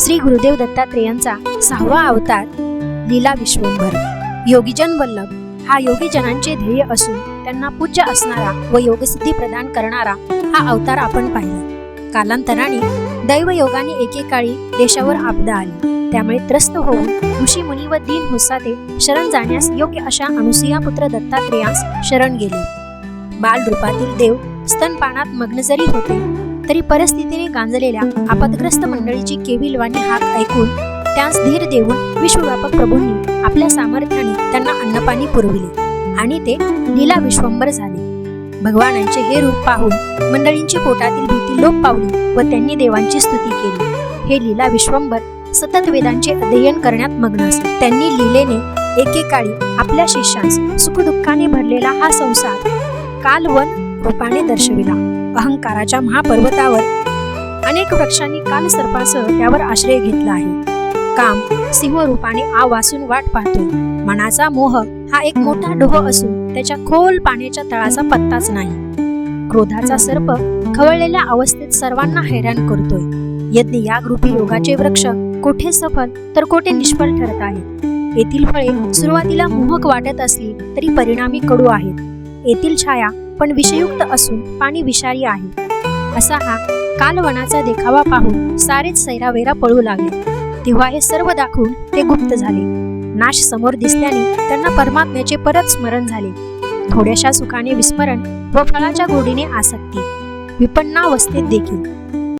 श्री गुरुदेव दत्तात्रेयांचा सहावा अवतार लीला विश्वंभर. योगीजन वल्लभ हा योगीजनांचे ध्येय असून त्यांना पूज्य असणारा व योगसिद्धी प्रदान करणारा हा अवतार आपण पाहिला. कालांतराने दैवयोगाने एकेकाळी देशावर आपदा आली. त्यामुळे त्रस्त होऊन ऋषी मुनी व दीन हुसाते शरण जाण्यास योग्य अशा अनुसुया पुत्र दत्तात्रेयास शरण गेले. बाल रूपातील देव स्तनपानात मग्न जरी होते तरी परिस्थितीने गांजलेल्या आपदग्रस्त मंडळीची केविलवाणी हाक ऐकून त्यास धीर देऊन विश्वव्यापक प्रभूंनी आपल्या सामर्थ्याने त्यांना अन्नपाणी पुरविले आणि ते लीला विश्वंभर झाले. भगवानांचे हे रूप पाहून मंडळींची पोटातील भीती लोप पावली व त्यांनी देवांची स्तुती केली. हे लीला विश्वंभर सतत वेदांचे अध्ययन करण्यात मग्न असे. त्यांनी लीलेने एकेकाळी आपल्या शिष्यास सुखदुःखाने भरलेला हा संसार कालवन रूपाने दर्शविला. अहंकाराच्या महापर्वतावर अनेक वृक्षांनी काल सर्पासह त्यावर आश्रय घेतला आहे. काम सिंह रूपाने आवासून वाट पाहतो. मनाचा मोह हा एक मोठा डोह असून त्याच्या खोल पाण्याच्या तळाचा पत्ताच नाही. क्रोधाचा सर्प खवळलेल्या अवस्थेत सर्वांना हैराण करतोय. यज्ञ यागरूपी योगाचे वृक्ष कोठे सफल तर कोठे निष्फळ ठरत आहेत? येथील फळे सुरुवातीला मोहक वाटत असली तरी परिणामी कडू आहेत. येथील छाया पण विषयुक्त असून पाणी विषारी आहे. असा हा कालवनाचा देखावा पाहून सारेच सैरावेरा पळू लागले. तेव्हा हे सर्व दाखवून ते गुप्त झाले. नाश समोर दिसल्याने त्यांना परमात्म्याचे परत स्मरण झाले. थोड्याशा सुखाने विस्मरण व फळाच्या गोडीने आसक्ती. विपन्नावस्थेत देखील.